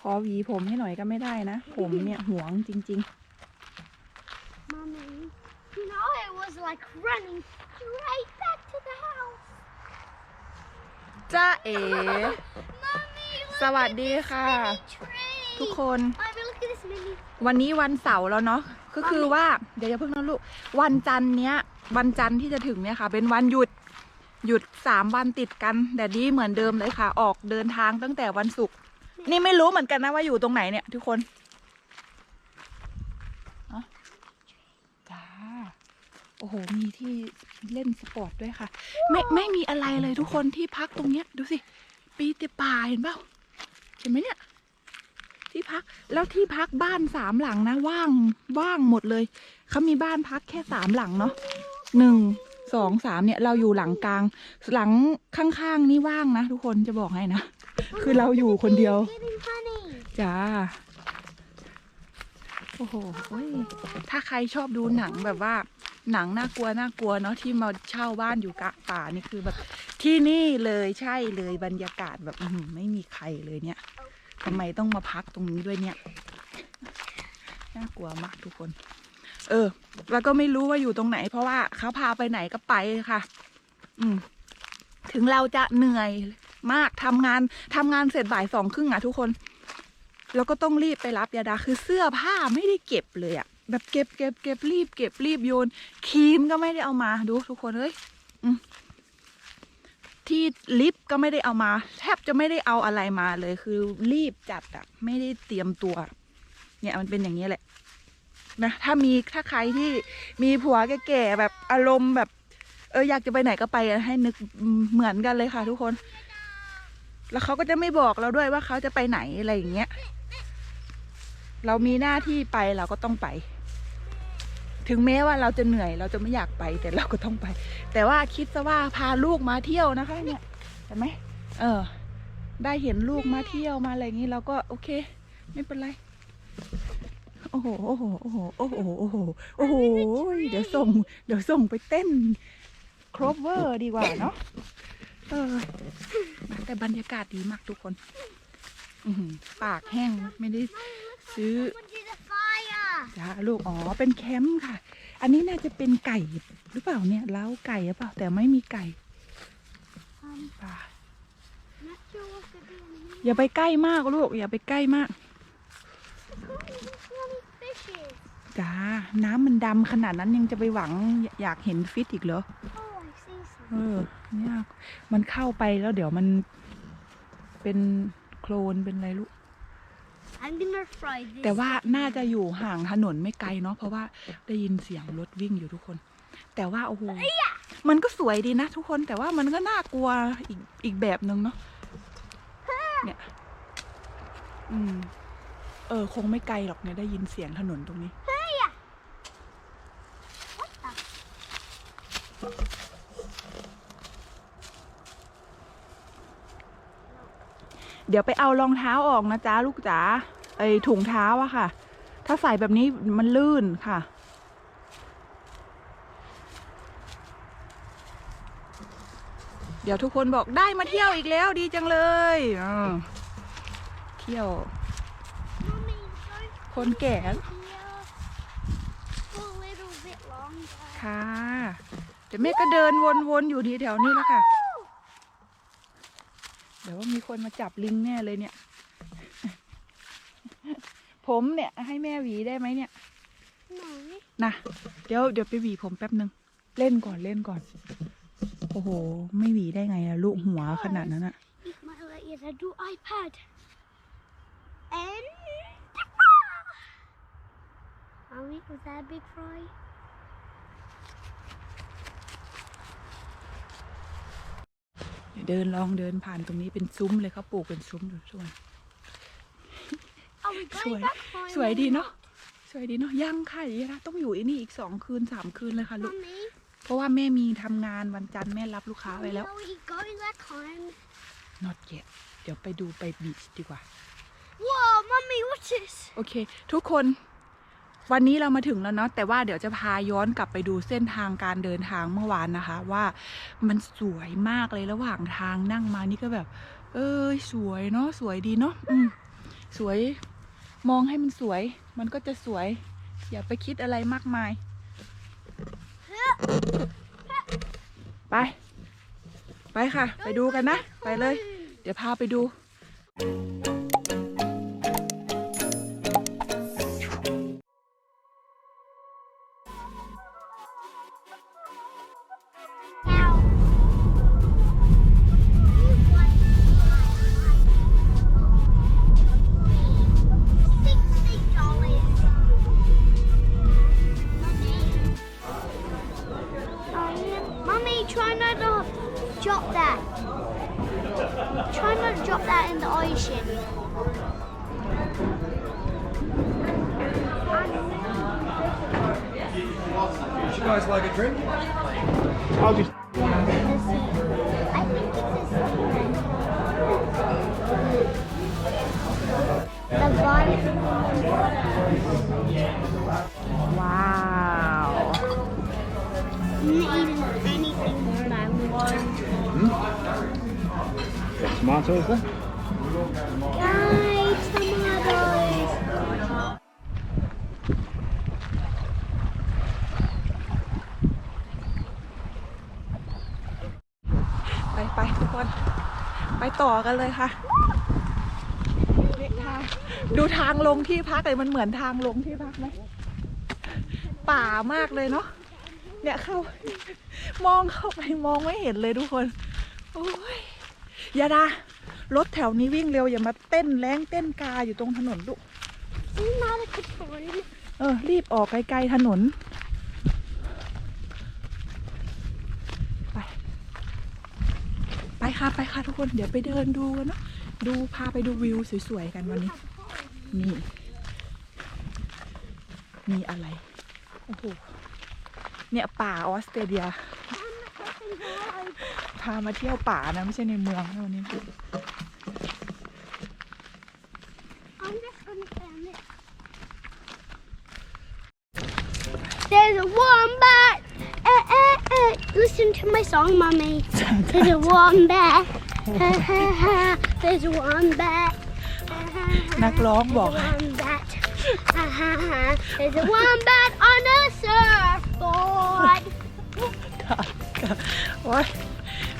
ขอหวีผมให้หน่อยก็ไม่ได้นะ ผมเนี่ยหวงจริง Mummy, you know it was like running straight back to the house. ๆจ้าเอ๋ Mummy, look สวัส at ดี this ค่ะ mini tree. ทุกคน Mommy, look at this mini. วันนี้วันเสาร์แล้วเนาะก็คือว่าเดี๋ยวอย่าเพิ่งนะลูก วันจันทร์เนี้ย วันจันทร์ที่จะถึงเนี่ยค่ะ เป็นวันหยุดหยุดสามวันติดกัน แต่ดีเหมือนเดิมเลยค่ะ ออกเดินทางตั้งแต่วันศุกร์ นี่ไม่รู้เหมือนกันนะว่าอยู่ตรงไหนเนี่ย ทุกคนอะจ้าโอ้โห มีที่เล่นสปอร์ตด้วยค่ะ ไม่ไม่มีอะไรเลยทุกคนที่พักตรงเนี้ย ดูสิ ปีเตป่าเห็นเปล่าเห็นไหมเนี่ย ที่พักแล้วที่พักบ้านสามหลังนะ ว่างว่างหมดเลย เขามีบ้านพักแค่สามหลังเนาะหนึ่ง สองสามเนี่ยเราอยู่หลังกลาง หลังข้างๆนี่ว่างนะทุกคนจะบอกให้นะ คือเราอยู่คนเดียว จ้า โอ้โหถ้าใครชอบดูหนังแบบว่า หนังน่ากลัวน่ากลัวเนาะที่มาเช่าบ้านอยู่กะป่านี่คือแบบ ที่นี่เลยใช่เลยบรรยากาศแบบไม่มีใครเลยเนี่ยทำไมต้องมาพักตรงนี้ด้วยเนี่ย น่ากลัวมากทุกคน เออ แล้วก็ไม่รู้ว่าอยู่ตรงไหน เพราะว่าเขาพาไปไหนก็ไปค่ะ อืม ถึงเราจะเหนื่อยมากทำงานทำงานเสร็จบ่ายสองครึ่งอะทุกคนแล้วก็ต้องรีบไปรับยาดาคือเสื้อผ้าไม่ได้เก็บเลยอะแบบเก็บเก็บเก็บรีบเก็บรีบโยนครีมก็ไม่ได้เอามาดู ทุกคนเอ้ยอที่ลิฟต์ก็ไม่ได้เอามา แทบจะไม่ได้เอาอะไรมาเลยคือรีบจัดอะไม่ได้เตรียมตัว เนี่ยมันเป็นอย่างนี้แหละ นะถ้ามีถ้าใครที่มีผัวแก่ๆแบบอารมณ์แบบ เอออยากจะไปไหนก็ไปให้นึกเหมือนกันเลยค่ะ ทุกคน แล้วเขาก็จะไม่บอกเราด้วยว่าเขาจะไปไหนอะไรอย่างเงี้ยเรามีหน้าที่ไปเราก็ต้องไป ถึงแม้ว่าเราจะเหนื่อย เราจะไม่อยากไปแต่เราก็ต้องไป แต่ว่าคิดซะว่าพาลูกมาเที่ยวนะคะ เนี่ยเห็นไหมเออ ได้เห็นลูกมาเที่ยวมาอะไรอย่างนี้เราก็โอเค ไม่เป็นไร โอ้โห โอ้โห โอ้โห โอ้โห โอ้โห โอ้โห เดี๋ยวส่ง เดี๋ยวส่งไปเต้นครบเวอร์ดีกว่าเนาะ เออ แต่บรรยากาศดีมากทุกคน อือหือปากแห้งไม่ได้ซื้อ What is a fire? จ้าลูก อ๋อ เป็นแคมป์ค่ะ อันนี้น่าจะเป็นไก่หรือเปล่าเนี่ยเล้าไก่หรือเปล่า แต่ไม่มีไก่ Um, ป่า not sure what to do. อย่าไปใกล้มากลูก อย่าไปใกล้มาก Look at these funny fishes. จ้าน้ำมันดำขนาดนั้นยังจะไปหวังอยากเห็นฟิตอีกเหรอ Oh, I see เอ some. อเนี่ยมันเข้าไปแล้วเดี๋ยวมันเป็นโคลนเป็นอะไรลูก I'm gonna fry this. แต่ว่าน่าจะอยู่ห่างถนนไม่ไกลเนาะเพราะว่าได้ยินเสียงรถวิ่งอยู่ทุกคน แต่ว่าโอ้โหมันก็สวยดีนะทุกคนแต่ว่ามันก็น่ากลัวอีกอีกแบบหนึ่งเนาะเนี่ยอืมเออ คงไม่ไกลหรอกเนี่ยได้ยินเสียงถนนตรงนี้ What the? เดี๋ยวไปเอารองเท้าออกนะจ๊ะลูกจ๋าไอถุงเท้าอะค่ะ ถ้าใส่แบบนี้มันลื่นค่ะ เดี๋ยวทุกคนบอกได้มาเที่ยวอีกแล้วดีจังเลยเที่ยว คนแก่ค่ะ เดี๋ยวแม่ก็เดินวนๆอยู่ที่แถวนี้แล้วค่ะ ดี๋ยวว่ามีคนมาจับลิงแน่เลยเนี่ย ผมเนี่ยให้แม่หวีได้ไหมเนี่ย Mommy. นะเดี๋ยวเดี๋ยวไปหวีผมแป๊บนึง เล่นก่อนเล่นก่อน โอ้โห ไม่หวีได้ไงอะลูกหัวขนาดนั้นอะ Ik mag let je dat doe iPad. En... Mommy, was that a big fry? เดี๋ยวเดินลองเดินผ่านตรงนี้เป็นซุ้มเลยเขาปลูกเป็นซุ้มอยู่ช่วย Oh, we Sorry. going back home. สวยดีเนาะสวยดีเนาะยังค่ะยีราต้องอยู่ไอ้นี่อีกสองคืนสามคืนเลยค่ะลูก Mommy, เพราะว่าแม่มีทำงานวันจันทร์แม่รับลูกค้าไว้แล้ว no, we going back home. not yet เดี๋ยวไปดูไปบีชดีกว่า Whoa, Mommy, what's this? โอเค ทุกคน วันนี้เรามาถึงแล้วเนาะแต่ว่าเดี๋ยวจะพาย้อนกลับไปดูเส้นทางการเดินทางเมื่อวานนะคะ ว่ามันสวยมากเลยระหว่างทางนั่งมานี่ก็แบบ เอ้ยสวยเนาะสวยดีเนาะอืมสวยมองให้มันสวย มันก็จะสวย อย่าไปคิดอะไรมากมาย ไป ไปค่ะ ไปดูกันนะ ไปเลย เดี๋ยวพาไปดู try not to drop that. Try not to drop that in the ocean. You guys like a drink? I'll just. I think it's a. The violet. Tomatoes there? Yay, tomatoes! ไปไปทุกคน ไปต่อกันเลยค่ะนี่ทาดูทางลงที่พักเลยมันเหมือนทางลงที่พักไหม ป่ามากเลยเนาะ เนี่ยเข้า มองเข้าไปมองไม่เห็นเลยทุกคน โอ้ย อยาดารถแถวนี้วิ่งเร็วอย่ามาเต้นแรงเต้นกาอยู่ตรงถนนลูก Isn't that a good one? เออ รีบออกไกลๆถนน ไป ไปค่ะ ไปค่ะทุกคน เดี๋ยวไปเดินดูกันเนาะ ดูพาไปดูวิวสวยๆกันวันนี้ นี่ มีอะไร โอ้โห เนี่ยป่าออสเตรเลีย พามาเที่ยวป่านะ ไม่ใช่ในเมืองนะวันนี้ I'm just gonna film it. There's a wombat. Eh, eh, eh. Listen to my song, mummy. There's a wombat. Ha, ha, ha. There's a wombat. Ha, ha, ha. นักร้องบอก There's a wombat. Ha, ha, ha. There's a wombat on a surfboard. โอ๊ย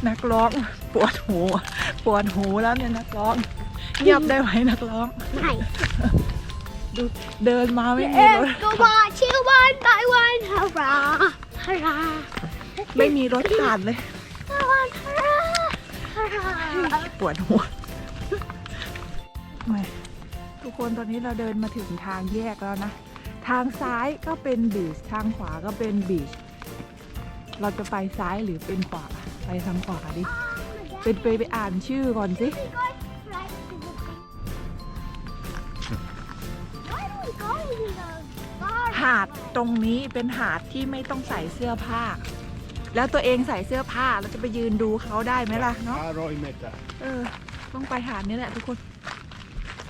นักร้องปวดหูปวดหูแล้วเนี่ยนักร้อง เงียบได้ไหมนักร้อง Nice. ดูเดินมาไม่มีรถ Let's go watch you one by one. Hurrah. Hurrah. ไม่มีรถผ่านเลย Hurrah. Hurrah. ปวดหัวไม่ทุกคนตอนนี้เราเดินมาถึงทางแยกแล้วนะ ทางซ้ายก็เป็นบีชทางขวาก็เป็นบีช เราจะไปซ้ายหรือเป็นขวา ไปทางขวาดิ เป็นไปไปอ่านชื่อก่อนสิ Why do we go in the garden? หาดตรงนี้เป็นหาดที่ไม่ต้องใส่เสื้อผ้า แล้วตัวเองใส่เสื้อผ้าแล้วจะไปยืนดูเขาได้ไหมล่ะเนาะ Ah, right, mate. that. เออ ต้องไปหาดนี้แหละทุกคน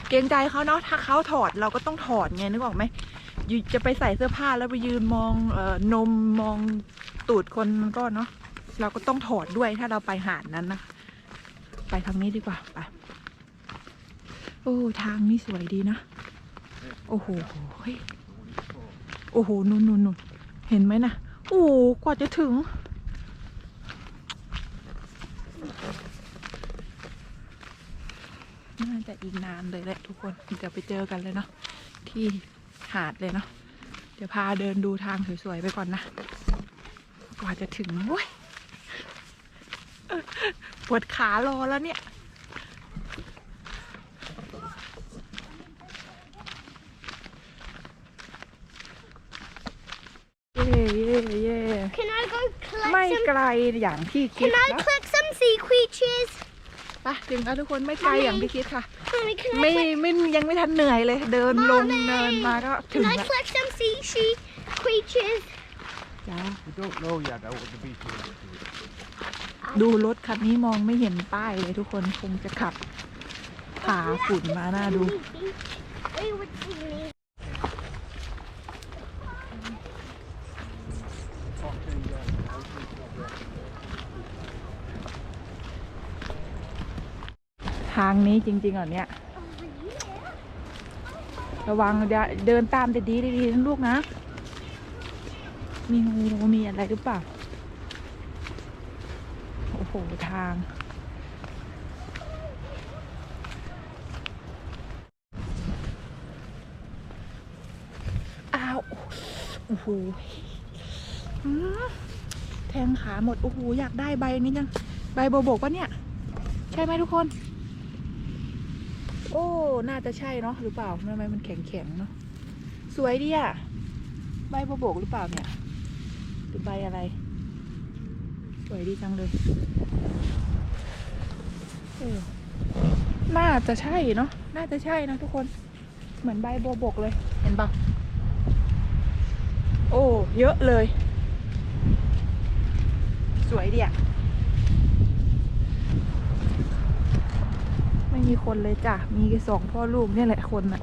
เกรงใจเขาเนาะ ถ้าเขาถอดเราก็ต้องถอดไงนึกออกไหมอยู่จะไปใส่เสื้อผ้าแล้วไปยืนมองเอ่อนมมอง ตูดคนมันก็เนาะเราก็ต้องถอดด้วยถ้าเราไปหาดนั้นนะไปทางนี้ดีกว่าไปโอ้ทางนี้สวยดีนะโอ้โหโอ้โหนุ่นนุ่นนุ่นเห็นไหมนะโอ้กว่าจะถึง น่าจะอีกนานเลยแหละทุกคนเดี๋ยวไปเจอกันเลยเนาะที่หาดเลยเนาะเดี๋ยวพาเดินดูทางสวยๆไปก่อนนะ กว่าจะถึงโว้ยปวดขารอแล้วเนี่ย เย่เย่เย่ Can I go collect ไม่ some? ไกลอย่างที่คิด Can I นะ collect some sea creatures? ไปถึงแล้วทุกคนไม่ไกลอย่างที่คิดค่ะ Mommy, can I ไม่ collect, ไม่ยังไม่ทันเหนื่อยเลย เดินลงเนินมาก็ถึง can I แล้ว collect some sea she creatures? จ้า We don't know yet how the beach is. ดูรถคันนี้มองไม่เห็นป้ายเลยทุกคนคงจะขับผ่าฝุ่นมาหน้าดู We would see me. ทางนี้จริงๆเหรอเนี่ยระวังเดี๋ยวเดินตามแต่ดีดีๆนะลูกนะ มีงูมีอะไรหรือเปล่า โอ้โห ทาง อ้าว โอ้โหแทงขาหมด โอ้โห อยากได้ใบนี้จัง ใบโบวบกปะเนี่ย ใช่ไหมทุกคน โอ้ น่าจะใช่เนาะหรือเปล่าทำไมมันแข็งแข็งๆเนาะ สวยดีอะใบโบวบกหรือเปล่าเนี่ย หรือใบอะไร สวยดีจังเลยเออน่าจะใช่เนาะน่าจะใช่นะทุกคน เหมือนใบโบวบกเลย เห็นปะโอ้ เยอะเลย สวยดีอะไม่มีคนเลยจ้ะ มีแค่สองพ่อลูกเนี่ยแหละคนอะ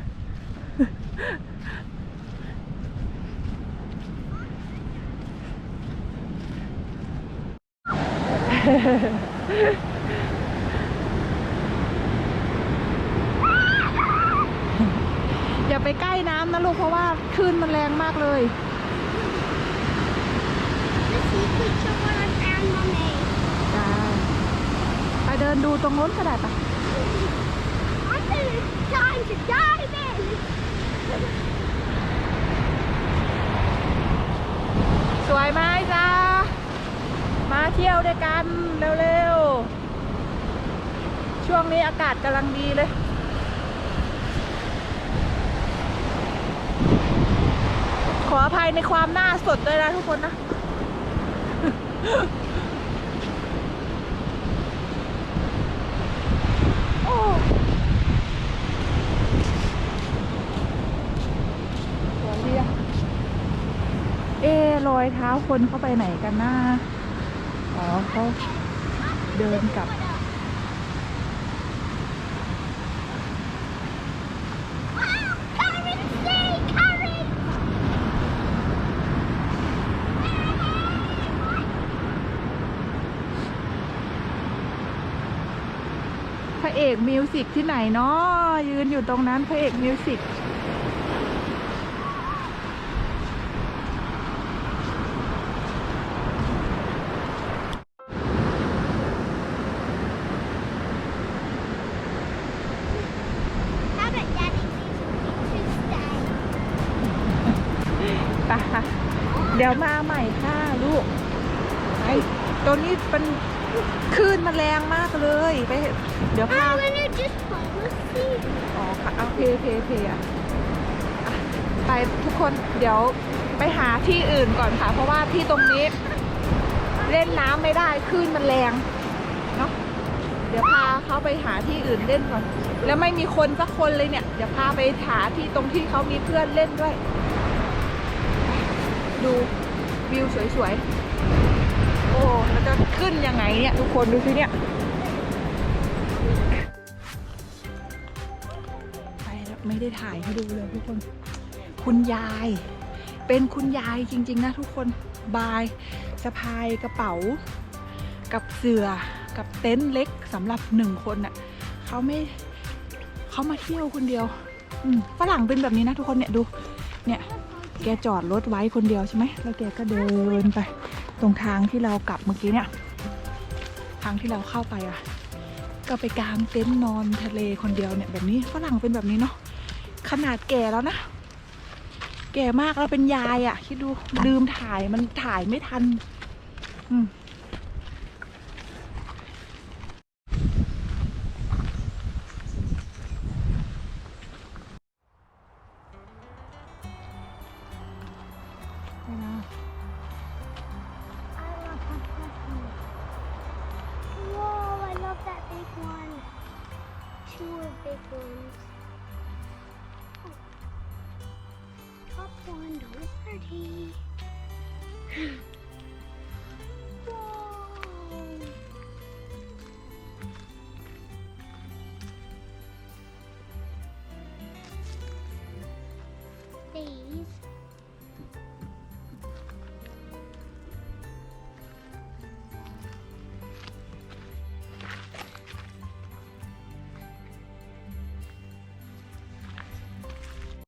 อย่าไปใกล้น้ำนะลูกเพราะว่าคลื่นมันแรงมากเลย The sea creature what I found, mommy. จ้ไปเดินดูตรงโน้นก็ได้ปะ I think it's time to dive in. สวยไหมจ้า มาเที่ยวด้วยกัน เร็วๆ ช่วงนี้อากาศกำลังดีเลย ขออภัยในความหน้าสดด้วยนะทุกคนนะ โอ้สวยดีอะเอะรอยเท้าคนเข้าไปไหนกันนะอ๋อ เขาเดินกลับพระเอกมิวสิกที่ไหนเนาะยืนอยู่ตรงนั้นพระเอกมิวสิก เดี๋ยวมาใหม่ค่ะลูกไปตัวนี้เป็นคลื่นมันแรงมากเลยไปเดี๋ยวพา I want to just follow sea. อ๋อค่ะเอาเพเพเพอะอะไปทุกคนเดี๋ยวไปหาที่อื่นก่อนค่ะ เพราะว่าที่ตรงนี้ เล่นน้ำไม่ได้คลื่นมันแรงเนาะเดี๋ยวพาเขาไปหาที่อื่นเล่นก่อน แล้วไม่มีคนสักคนเลยเนี่ย เดี๋ยวพาไปหาที่ตรงที่เขามีเพื่อนเล่นด้วย ดูวิวสวยๆ โอ้เราจะขึ้นยังไงเนี่ย ทุกคนดูสิเนี่ย ไปแล้วไม่ได้ถ่ายให้ดูเลยทุกคน คุณยาย เป็นคุณยายจริง ๆ นะทุกคนบายสะพายกระเป๋า กับเสือกับเต็นท์เล็กสำหรับหนึ่งคนน่ะเขาไม่เขามาเที่ยวคนเดียวฝรั่งเป็นแบบนี้นะทุกคนเนี่ยดูเนี่ย แกจอดรถไว้คนเดียวใช่ไหมแล้วแกก็เดินไป ตรงทางที่เรากลับเมื่อกี้เนี่ยทางที่เราเข้าไปอะ ก็ไปกางเต็นท์นอนทะเลคนเดียวเนี่ยแบบนี้ฝรั่งเป็นแบบนี้เนาะขนาดแก่แล้วนะแก่มากแล้วเป็นยายอะ่ะ คิดดูลืมถ่ายมันถ่ายไม่ทัน อืม please.